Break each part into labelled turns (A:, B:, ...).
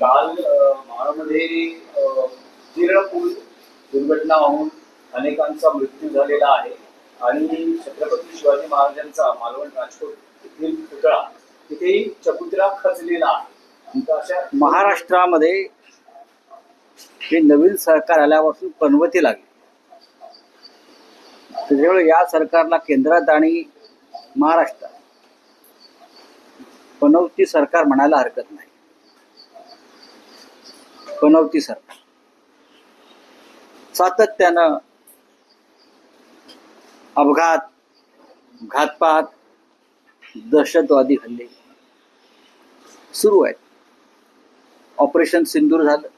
A: काल महाडमध्ये पूल दुर्घटना होऊन अनेकांचा मृत्यू झालेला आहे. आणि छत्रपती शिवाजी महाराजांचा मालवण राजकोट येथील पुतळा तिथेही चबुतरा खचलेला आहे. अशा
B: महाराष्ट्रामध्ये हे नवीन सरकार आल्यापासून पनवती लागली. त्याच्यामुळे या सरकारला केंद्रात आणि महाराष्ट्रात पनवती सरकार म्हणायला हरकत नाही. बनवती सरकार सातत्यानं अपघात घातपात दहशतवादी हल्ले सुरू आहेत. ऑपरेशन सिंदूर झालं.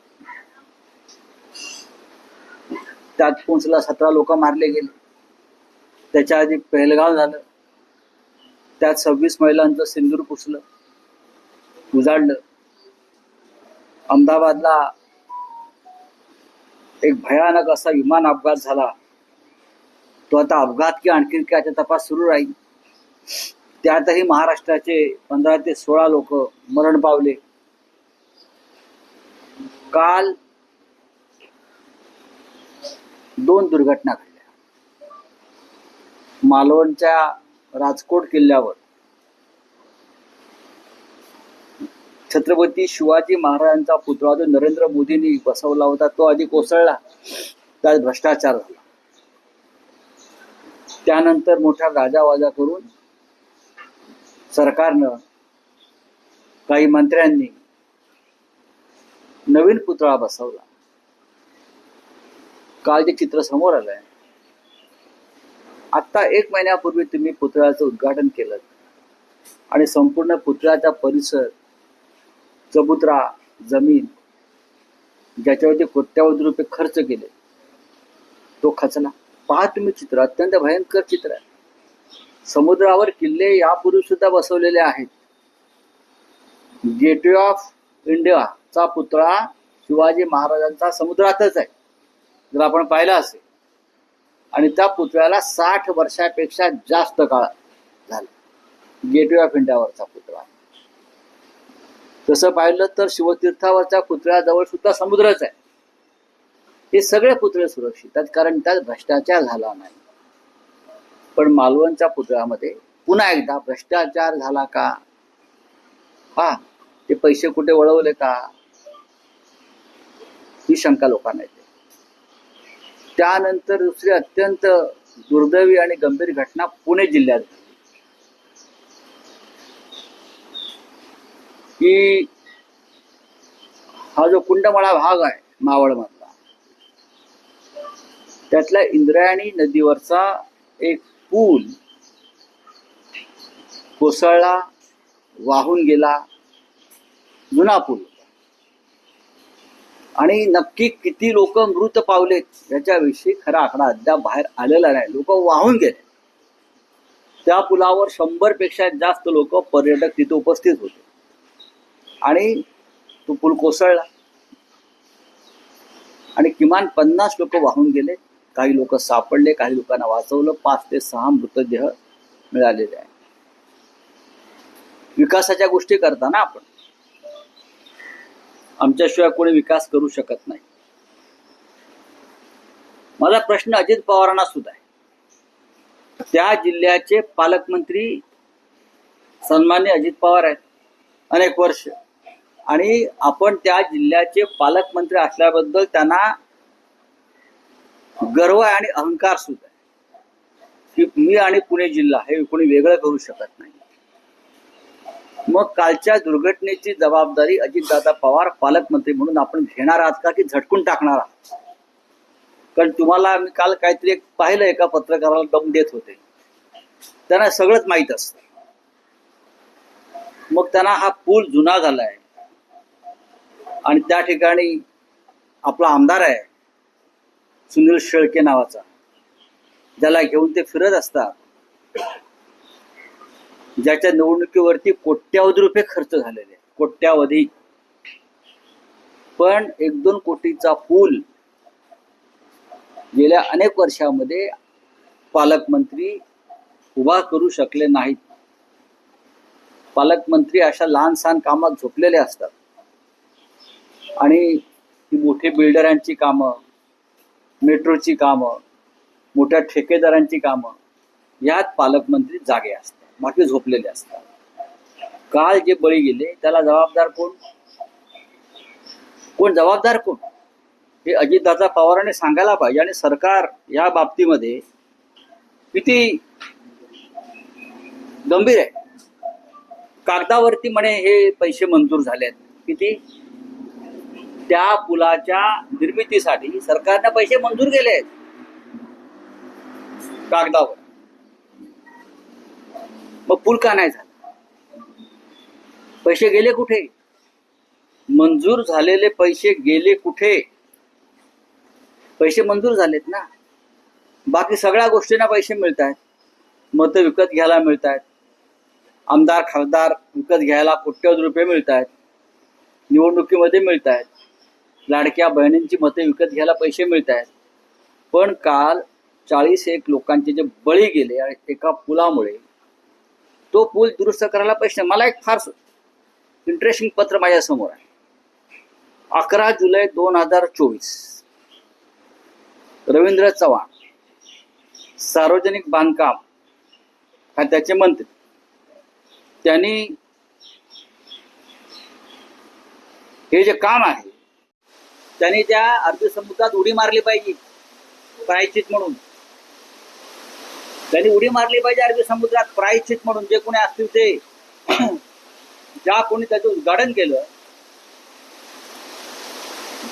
B: त्यात पुंचला सतरा लोक मारले गेले. त्याच्या आधी पहलगाव झालं. त्यात सव्वीस महिलांचं सिंदूर पुसलं उजाडलं. अहमदाबादला एक भयानक असा विमान अपघात झाला. तो आता अपघात की आणखी काय याचा तपास सुरू राहील? त्यातही महाराष्ट्राचे पंधरा ते सोळा लोक मरण पावले. काल दोन दुर्घटना घडल्या. मालवणच्या राजकोट किल्ल्यावर छत्रपती शिवाजी महाराजांचा पुतळा जो नरेंद्र मोदींनी बसवला होता तो आधी कोसळला. त्यात भ्रष्टाचार झाला. त्यानंतर मोठ्या गाजावाजा करून सरकारनं काही मंत्र्यांनी नवीन पुतळा बसवला. काल जे चित्र समोर आलंय आता एक महिन्यापूर्वी तुम्ही पुतळ्याचं उद्घाटन केलं आणि संपूर्ण पुतळ्याचा परिसर चबुतरा जमीन ज्याच्यावरती कोट्यावधी रुपये खर्च केले तो खचला पहा तुम्ही चित्र अत्यंत भयंकर चित्र आहे. समुद्रावर किल्ले यापूर्वी सुद्धा बसवलेले आहेत. गेटवे ऑफ इंडियाचा पुतळा शिवाजी महाराजांचा समुद्रातच आहे. जर आपण पाहिला असेल. आणि त्या पुतळ्याला साठ वर्षापेक्षा जास्त काळ झाला. गेटवे ऑफ इंडियावरचा पुतळा. तसं पाहिलं तर शिवतीर्थावरच्या पुतळ्याजवळ सुद्धा समुद्रच आहे. हे सगळे पुतळे सुरक्षित आहेत कारण त्यात भ्रष्टाचार झाला नाही. पण मालवणच्या पुतळ्यामध्ये पुन्हा एकदा भ्रष्टाचार झाला का? हा ते पैसे कुठे वळवले का? ही शंका लोकांना येते. त्यानंतर दुसरी अत्यंत दुर्दैवी आणि गंभीर घटना पुणे जिल्ह्यात की हा जो कुंडमळा भाग आहे मावळमधला त्यातल्या इंद्रायणी नदीवरचा एक पूल कोसळला वाहून गेला जुना पूल आणि नक्की किती लोक मृत पावलेत याच्याविषयी खरा आकडा अद्याप बाहेर आलेला नाही. लोक वाहून गेले. त्या पुलावर शंभरपेक्षा जास्त लोक पर्यटक तिथे उपस्थित होते. आणि तो पूल कोसळला. आणि किमान पन्नास लोक वाहून गेले. काही लोक सापडले काही लोकांना वाचवलं. पाच ते सहा मृतदेह मिळालेले आहे विकासाच्या गोष्टी करताना आपण. आमच्याशिवाय कोणी विकास करू शकत नाही. माझा प्रश्न अजित पवारांना सुद्धा आहे. त्या जिल्ह्याचे पालकमंत्री सन्मान्य अजित पवार आहेत. अनेक वर्ष आणि आपण त्या जिल्ह्याचे पालकमंत्री असल्याबद्दल त्यांना गर्व आहे आणि अहंकार सुद्धा आहे. की मी आणि पुणे जिल्हा हे कोणी वेगळं करू शकत नाही. मग कालच्या दुर्घटनेची जबाबदारी अजितदादा पवार पालकमंत्री म्हणून आपण घेणार आहात का की झटकून टाकणार आहात? कारण तुम्हाला मी काल काहीतरी एक पाहिलं एका पत्रकाराला दम देत होते. त्यांना सगळंच माहीत असतं. मग त्यांना हा पूल जुना झालाय. आणि त्या ठिकाणी आपला आमदार आहे सुनील शेळके नावाचा. ज्याला घेऊन ते फिरत असतात. ज्याच्या निवडणुकीवरती कोट्यावधी रुपये खर्च झालेले कोट्यावधी. पण एक दोन कोटीचा पूल गेल्या अनेक वर्षामध्ये पालकमंत्री उभा करू शकले नाहीत. पालकमंत्री अशा लहान सहान कामात झोपलेले असतात. आणि मोठी बिल्डरांची कामं मेट्रोची कामं मोठ्या ठेकेदारांची कामं यात पालकमंत्री जागे असतात बाकी झोपलेले असतात. काल जे बळी गेले त्याला जबाबदार कोण? कोण जबाबदार कोण? हे अजितदादा पवारांनी सांगायला पाहिजे आणि सरकार या बाबतीमध्ये किती गंभीर आहे. कागदावरती म्हणे हे पैसे मंजूर झाले आहेत किती? त्या पुलाच्या निर्मितीसाठी सरकारने पैसे मंजूर केले आहेत. कागदावर. मग पूल का नाही झाला? पैसे गेले कुठे? मंजूर झालेले पैसे गेले कुठे? पैसे मंजूर झालेत ना? बाकी सगळ्या गोष्टींना पैसे मिळत आहेत. मतं विकत घ्यायला मिळत आहेत. आमदार खासदार विकत घ्यायला कोट्यवधी रुपये मिळत आहेत. निवडणुकीमध्ये मिळत आहेत. लाडक्या बहिणींची मते विकत घ्यायला पैसे मिळत आहेत पण काल चाळीस एक लोकांचे जे बळी गेले आणि एका पुलामुळे तो पूल दुरुस्त करायला पैसे मला एक फार इंटरेस्टिंग पत्र माझ्यासमोर आहे. अकरा जुलै दोन हजार चोवीस. रवींद्र चव्हाण सार्वजनिक बांधकाम खात्याचे मंत्री. त्यांनी हे जे काम आहे त्यांनी त्या अरबी समुद्रात उडी मारली पाहिजे. प्रायचित म्हणून. त्यांनी उडी मारली पाहिजे अरबी समुद्रात प्रायचित म्हणून. जे कोणी असतील ते. ज्या कोणी त्याचं उद्घाटन केलं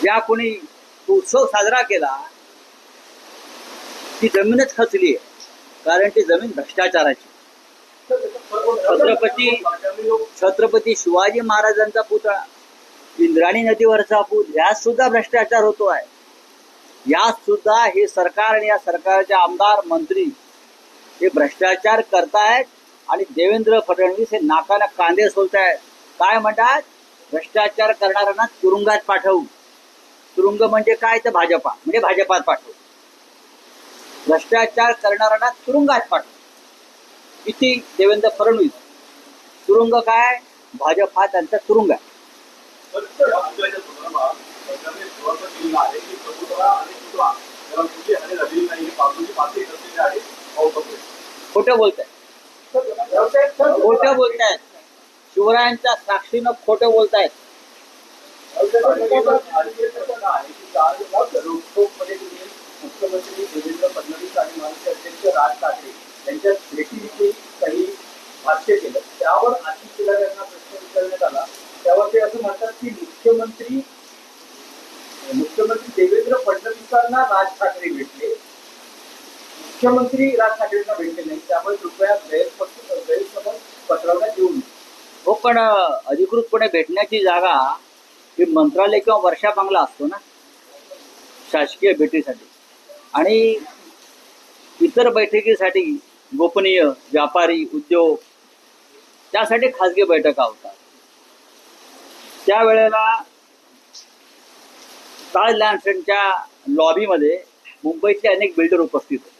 B: ज्या कोणी तो उत्सव साजरा केला ती जमीनच खचली आहे. कारण ती जमीन भ्रष्टाचाराची छत्रपती छत्रपती शिवाजी महाराजांचा पुतळा इंद्राणी नदीवरचा पूल यात सुद्धा भ्रष्टाचार होतो आहे यात सुद्धा हे सरकार आणि या सरकारचे आमदार मंत्री हे भ्रष्टाचार करतायत आणि देवेंद्र फडणवीस हे नाकाला कांदे सोलतायत. काय म्हणतात? भ्रष्टाचार करणाऱ्यांना तुरुंगात पाठवू. तुरुंग म्हणजे काय? तर भाजपा म्हणजे भाजपात पाठवू. भ्रष्टाचार करणाऱ्यांना तुरुंगात पाठवू. किती? देवेंद्र फडणवीस. तुरुंग काय? भाजप हा त्यांचा तुरुंग आहे. खोट बोलताय. खोटं बोलतायत शिवरायांच्या साक्षीनं खोट बोलतायत
A: रोखोकमध्ये मुख्यमंत्री देवेंद्र फडणवीस आणि महाराष्ट्र अध्यक्ष राज ठाकरे यांच्या भेटीविषयी काही भाष्य केलं. त्यावर आशिष शेलार यांना प्रश्न विचारण्यात आला. त्यावर ते असं म्हणतात की मुख्यमंत्री मुख्यमंत्री देवेंद्र फडणवीसांना राज ठाकरे भेटले. मुख्यमंत्री राज ठाकरेंना भेटले नाही त्यामुळे कृपया गैरपक्ष गैरसमज येऊ नये.
B: हो पण अधिकृतपणे भेटण्याची जागा ही मंत्रालय किंवा वर्षा बांगला असतो ना शासकीय भेटीसाठी. आणि इतर बैठकीसाठी गोपनीय व्यापारी उद्योग त्यासाठी खाजगी बैठका होतात. त्यावेळेला ताज लँडच्या लॉबीमध्ये मुंबईतले अनेक बिल्डर उपस्थित होते.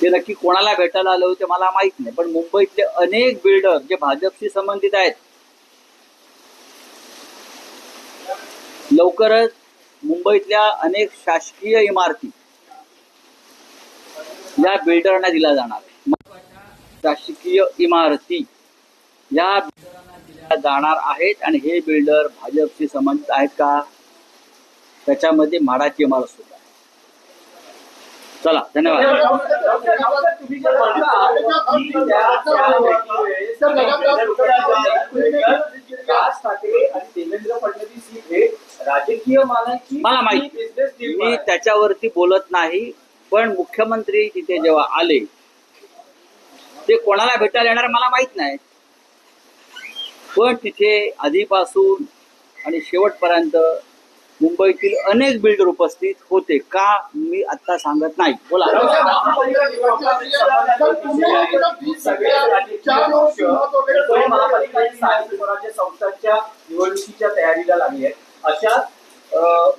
B: ते नक्की कोणाला भेटायला आले होते मला माहीत नाही पण मुंबईतले अनेक बिल्डर जे भाजपशी संबंधित आहेत लवकरच मुंबईतल्या अनेक शासकीय इमारती या बिल्डरना दिल्या जाणार शासकीय इमारती या बिल्डरांना दिल्या जाणार आहेत आणि हे बिल्डर भाजपशी संबंधित आहेत का? त्याच्यामध्ये माडाची इमारत सुद्धा चला धन्यवाद.
A: राज ठाकरे आणि देवेंद्र फडणवीस ही भेट राजकीय मानाची
B: मला माहीत मी त्याच्यावरती बोलत नाही पण मुख्यमंत्री तिथे जेव्हा आले ते कोणाला भेटायला येणार मला माहीत नाही. पण तिथे आधीपासून आणि शेवटपर्यंत मुंबईतील अनेक बिल्डर उपस्थित होते. का मी आता सांगत नाही. बोला.
A: संस्थांच्या निवडणुकीच्या तयारीला लागली आहे अशा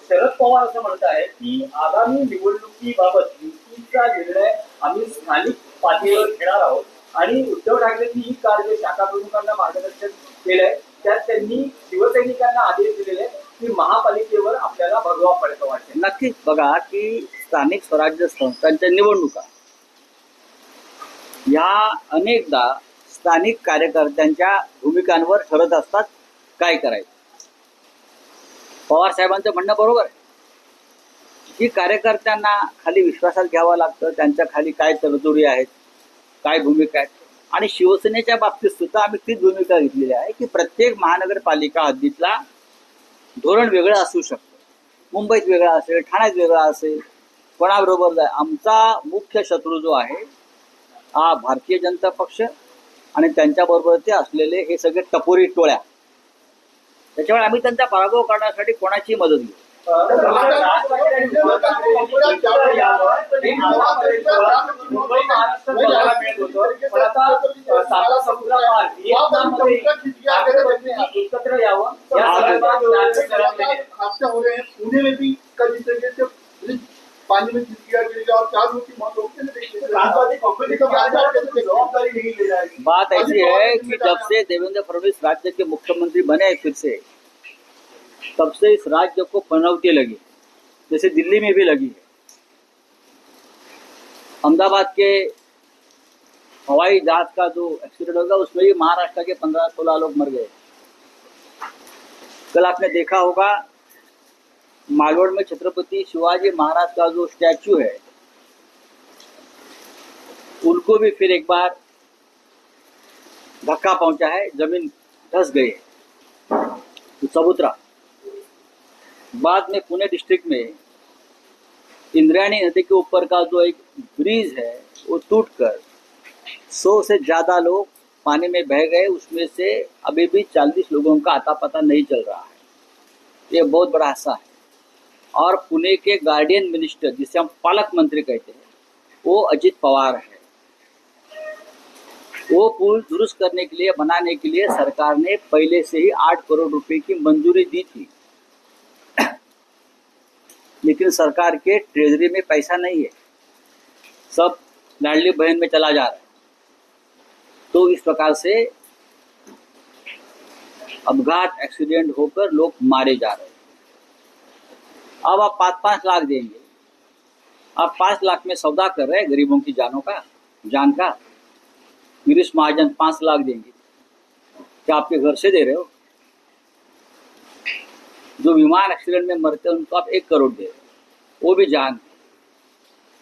A: शरद पवार असं म्हणत आहे की आगामी निवडणुकीबाबत युतीचा निर्णय आम्ही स्थानिक पातळीवर घेणार आहोत. आणि उद्धव ठाकरेंनी ही काल जे शाखा प्रमुखांना मार्गदर्शन केलंय त्यात त्यांनी शिवसैनिकांना आदेश दिलेले की महापालिकेवर आपल्याला भगवा पडतो वाटते
B: नक्कीच बघा की स्थानिक स्वराज्य संस्थांच्या निवडणुका. या अनेकदा स्थानिक कार्यकर्त्यांच्या भूमिकांवर ठरत असतात काय करायचं? पवार साहेबांचं म्हणणं बरोबर आहे. की कार्यकर्त्यांना खाली विश्वासात घ्यावं लागतं त्यांच्या खाली काय तरतुदी आहेत? काय भूमिका आहेत आणि शिवसेनेच्या बाबतीत सुद्धा आम्ही तीच भूमिका घेतलेली आहे की प्रत्येक महानगरपालिका हद्दीतला धोरण वेगळं असू शकतं. मुंबईत वेगळा असेल ठाण्यात वेगळा असेल कोणाबरोबर आमचा मुख्य शत्रू जो आहे हा भारतीय जनता पक्ष आणि त्यांच्याबरोबर ते असलेले हे सगळे टपोरी टोळ्या. त्याच्यामुळे आम्ही त्यांचा पराभव करण्यासाठी कोणाची मदत घेऊ
A: मुंबई महाराष्ट्र बघायला मिळत होतं पण आता साता समुद्रापार व्हिएतनाममध्ये राष्ट्रपतींनी एकत्र यावं या संदर्भात नागरिक लढत आहे.
C: हादसा हो रहे हैं पुणे में भी कल इस तरीके से ब्रिज पानी में गिर गया गिर गया और चार लोग की मौत हो गई
A: राष्ट्रवादी कांग्रेस का राज्यात जबाबदारी नहीं ले जाएगी
B: बात ऐसी है कि जब से देवेंद्र फडणवीस राज्य के मुख्यमंत्री बने हैं फिर से तब से इस राज्य को पनौती लगी, जैसे दिल्ली में भी लगी है। अहमदाबाद के हवाई जहाज़ का जो एक्सीडेंट होगा, उसमें भी महाराष्ट्र के पंद्रह सोलह लोग मर गए। कल आपने देखा होगा मालवड़ में छत्रपति शिवाजी महाराज का जो स्टैचू है, उनको भी फिर एक बार धक्का पहुँचा है, ज़मीन धस गई है। तो चबूतरा बाद में पुणे डिस्ट्रिक्ट में इंद्रायणी नदी के ऊपर का जो एक ब्रिज है, वो टूटकर सौ से ज़्यादा लोग पानी में बह गए। उसमें से अभी भी चालीस लोगों का आता पता नहीं चल रहा है। ये बहुत बड़ा हादसा है। और पुणे के गार्डियन मिनिस्टर जिसे हम पालक मंत्री कहते हैं, वो अजित पवार है। वो पुल दुरुस्त करने के लिए, बनाने के लिए सरकार ने पहले से ही आठ करोड़ रुपए की मंजूरी दी थी। लेकिन सरकार के ट्रेजरी में पैसा नहीं है। सब लाडली बहन में चला जा रहा है। तो इस प्रकार से अपघात एक्सीडेंट होकर लोग मारे जा रहे हैं। अब आप पाँच पाँच लाख देंगे। आप पाँच लाख में सौदा कर रहे हैं गरीबों की जानों का, जान का। गिरीश महाजन पाँच लाख देंगे। क्या आपके घर से दे रहे हो? जो विमान एक्सीडेंट में मरते हैं, उनको आप एक करोड़ दे वो भी जान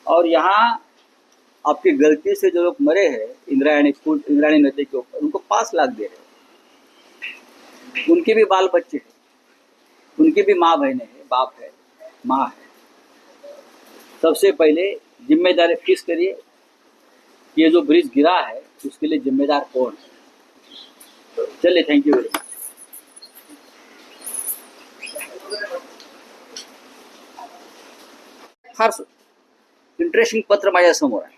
B: और यहाँ आपकी गलती से जो लोग मरे हैं, इंद्रायणी पुल, इंद्रायणी नदी के ऊपर, उनको पाँच लाख दे रहे उनके भी बाल बच्चे हैं। उनके भी माँ बहने हैं, बाप है, माँ है। सबसे पहले ज़िम्मेदारी फिक्स करिए ये जो ब्रिज गिरा है, उसके लिए जिम्मेदार कौन है? चलिए थैंक यू वेरी मच फार इंटरेस्टिंग पत्र माझ्यासमोर आहे.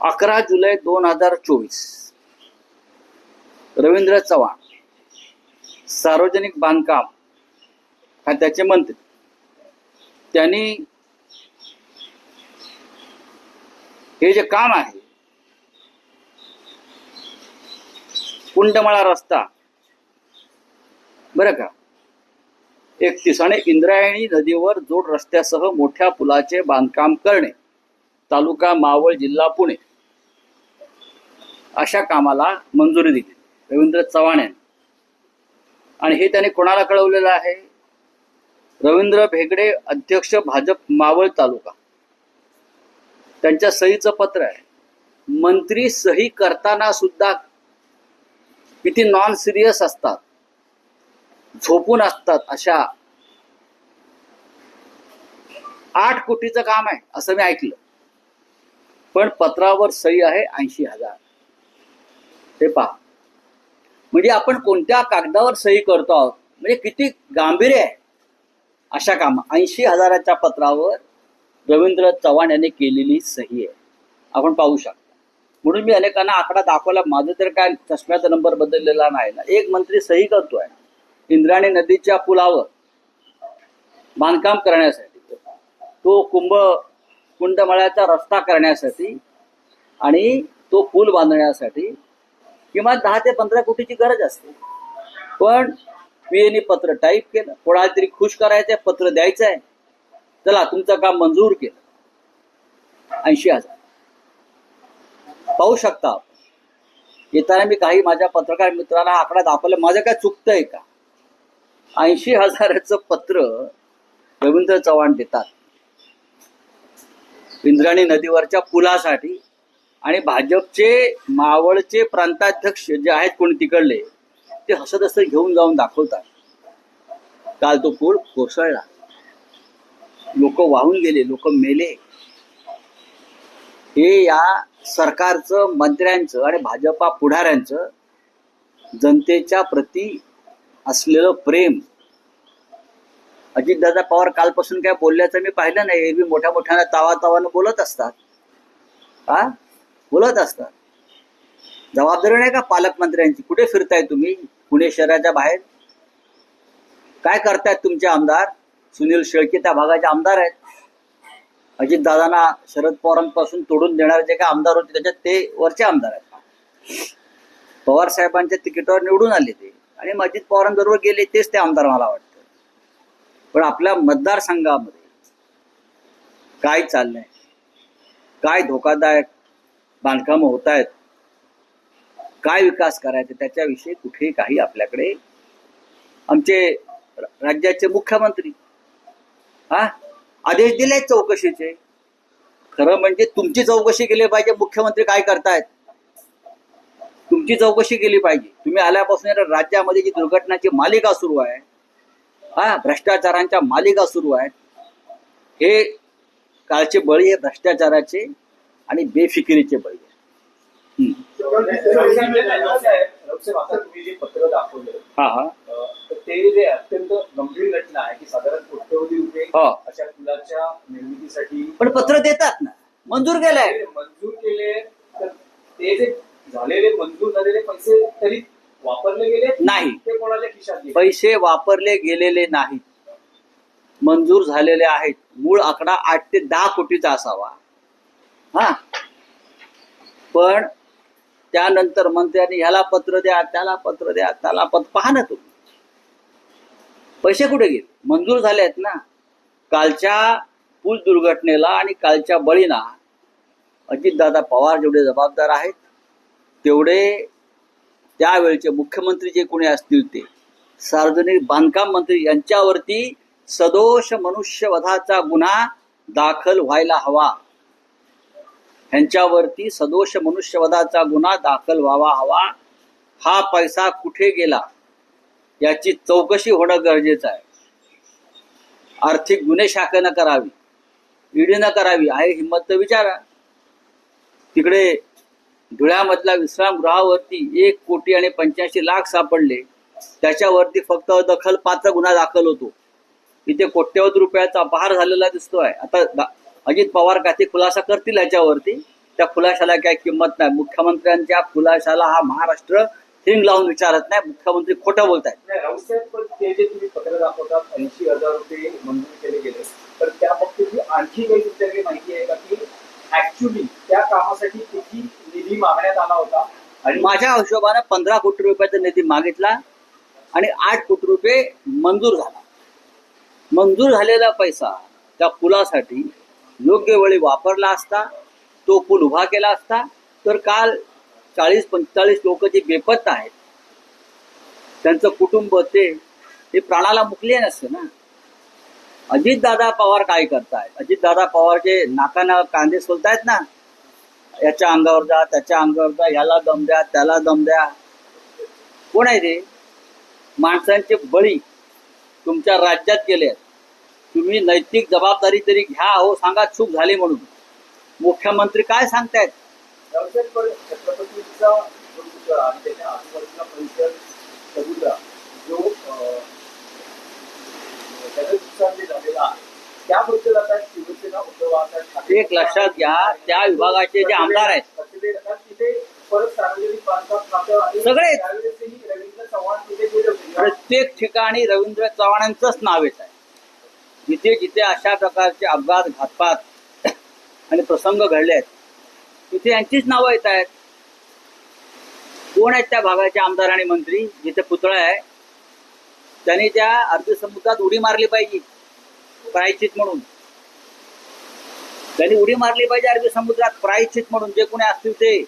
B: अकरा जुलै दोन हजार चोवीस. रवींद्र चव्हाण सार्वजनिक बांधकाम खात्याचे मंत्री. त्यांनी हे जे काम आहे कुंडमळा रस्ता बरं का? एकतीस. आणि इंद्रायणी नदीवर जोड रस्त्यासह मोठ्या पुलाचे बांधकाम करणे. तालुका मावळ जिल्हा पुणे. अशा कामाला मंजुरी दिली. रवींद्र चव्हाण यांनी. आणि हे त्याने कोणाला कळवलेलं आहे? रवींद्र भेगडे अध्यक्ष भाजप मावळ तालुका. त्यांच्या सहीचं पत्र आहे. मंत्री सही करताना सुद्धा किती नॉन सिरियस असतात. झोपून असतात अशा आठ कोटीचं काम आहे असं मी ऐकलं. पण पत्रावर सही आहे ऐंशी हजार. ते पहा. म्हणजे आपण कोणत्या कागदावर सही करतो आहोत? म्हणजे किती गांभीर्य आहे अशा काम ऐंशी हजाराच्या पत्रावर रवींद्र चव्हाण यांनी केलेली सही आहे. आपण पाहू शकता. म्हणून मी अनेकांना आकडा दाखवला माझं तर काय चष्म्याचा नंबर बदललेला नाही ना. एक मंत्री सही करतोय. इंद्रायणी नदीच्या पुलावर बांधकाम करण्यासाठी तो कुंभ कुंडमळ्याचा रस्ता करण्यासाठी आणि तो पूल बांधण्यासाठी किमान दहा ते पंधरा कोटीची गरज असते. पण पीएनी पत्र टाईप केलं. कोणाला तरी खुश करायचंय पत्र द्यायचं आहे चला तुमचं काम मंजूर केलं. ऐंशी हजार. पाहू शकता आपण. येताना मी काही माझ्या पत्रकार मित्रांना आकडा दाखवला. माझं काय चुकतंय का? ऐंशी हजाराचं पत्र रवींद्र चव्हाण देतात. इंद्राणी नदीवरच्या पुलासाठी आणि भाजपचे मावळचे प्रांताध्यक्ष जे आहेत कोणी तिकडले ते हसत हसत घेऊन जाऊन दाखवतात. काल तो पूल कोसळला. लोक वाहून गेले लोक मेले. हे या सरकारचं मंत्र्यांचं आणि भाजपा पुढाऱ्यांचं जनतेच्या प्रती असलेलं प्रेम. अजितदादा पवार कालपासून काय बोलल्याचं मी पाहिलं नाही. एरवी मोठ्या मोठ्यानं तावा तावानं बोलत असतात. हा? बोलत असतात. जबाबदारी नाही का पालकमंत्र्यांची? कुठे फिरताय तुम्ही? पुणे शहराच्या बाहेर? काय करतायत तुमचे आमदार? सुनील शेळके त्या भागाचे आमदार आहेत. अजितदादांना शरद पवारांपासून तोडून देणारे जे काय आमदार होते त्याच्यात ते वरचे आमदार आहेत. पवार साहेबांच्या तिकीटावर निवडून आले ते. आणि अजित पवारांबरोबर गेले तेच ते आमदार मला वाटतं. पण आपल्या मतदारसंघामध्ये काय चाललंय? काय धोकादायक बांधकामं होत आहेत काय विकास करायचे? त्याच्याविषयी कुठेही काही आपल्याकडे आमचे राज्याचे मुख्यमंत्री हा? आदेश दिले चौकशीचे. खरं म्हणजे तुमची चौकशी केली पाहिजे मुख्यमंत्री काय करतायत? तुमची चौकशी केली पाहिजे. तुम्ही आल्यापासून राज्यामध्ये जी दुर्घटनाची मालिका सुरू आहे हा भ्रष्टाचारांच्या मालिका सुरू आहेत हे कालचे बळी हे भ्रष्टाचाराचे आणि बेफिकिरीचे बळी
A: पत्र
B: हा हा.
A: तर ते जे अत्यंत गंभीर घटना आहे की साधारण कोट्यवधी रुपये अशा पुलाच्या निर्मितीसाठी
B: पण पत्र देतात ना. मंजूर केलंय.
A: मंजूर केले तर ते जे मंजूर झालेले पैसे तरी वापरले गेले
B: नाही.
A: ते कोणाच्या खिशात
B: पैसे वापरले गेलेले नाहीत मंजूर झालेले आहेत. मूळ आकडा आठ ते दहा कोटीचा असावा. हा. पण त्यानंतर मंत्र्यांनी ह्याला पत्र द्या त्याला पत्र द्या त्याला पत्र पहा ना तुम्ही. पैसे कुठे गेले? मंजूर झाले आहेत ना. कालच्या पूल दुर्घटनेला आणि कालच्या बळीना अजितदादा पवार जेवढे जबाबदार आहेत तेवढे त्यावेळचे मुख्यमंत्री जे कोणी असतील ते सार्वजनिक बांधकाम मंत्री यांच्यावरती सदोष मनुष्यवधाचा गुन्हा दाखल व्हायला हवा. ह्यांच्यावरती सदोष मनुष्यवधाचा गुन्हा दाखल व्हावा हवा. हा पैसा कुठे गेला? याची चौकशी होणं गरजेचं आहे. आर्थिक गुन्हे शाखेनं करावी ईडीनं करावी आहे हिंमत तर विचारा. तिकडे धुळ्यामधल्या विश्रामगृहावरती एक कोटी आणि पंच्याऐंशी लाख सापडले. त्याच्यावरती फक्त दखल पात्र गुन्हा दाखल होतो. इथे कोट्यवधी रुपयाचा अपहार झालेला दिसतोय. आता अजित पवार काही खुलासा करतील याच्यावरती? त्या खुलाशाला काय किंमत नाही. मुख्यमंत्र्यांच्या खुलाशाला हा महाराष्ट्र हिंग लावून विचारत नाही. मुख्यमंत्री खोटं बोलतायत.
A: नाही ऍक्च्युली त्या कामासाठी किती निधी मागण्यात आला होता? आणि
B: माझ्या हिशोबाने पंधरा कोटी रुपयाचा निधी मागितला आणि आठ कोटी रुपये मंजूर झाला. मंजूर झालेला पैसा त्या पुलासाठी योग्य वेळी वापरला असता तो पूल उभा केला असता तर काल चाळीस पंचेचाळीस लोक जे बेपत्ता आहेत त्यांचं कुटुंब ते हे प्राणाला मुकले नसते ना. अजितदादा पवार काय करतायत? अजितदादा पवार जे नाकानं कांदे सोलतायत ना? याच्या अंगावर जा त्याच्या अंगावर जा याला दम द्या त्याला दम द्या. कोण आहे ते? माणसांचे बळी तुमच्या राज्यात गेले तुम्ही नैतिक जबाबदारी तरी घ्या हो सांगा चूक झाली म्हणून. मुख्यमंत्री काय सांगतायत?
A: छत्रपतीचा जो
B: एक लक्षात घ्या त्या विभागाचे जे आमदार आहेत.
A: होते.
B: प्रत्येक ठिकाणी रवींद्र चव्हाणांचंच नाव येत आहे. जिथे जिथे अशा प्रकारचे अपघात घातपात आणि प्रसंग घडले आहेत तिथे यांचीच नावं येत आहेत. कोण आहेत त्या भागाचे आमदार आणि मंत्री? जिथे पुतळा आहे त्यांनी त्या अरबी समुद्रात उडी मारली पाहिजे. प्रायचित म्हणून. त्यांनी उडी मारली पाहिजे अरबी समुद्रात प्रायचित म्हणून जे कोणी असतील ते.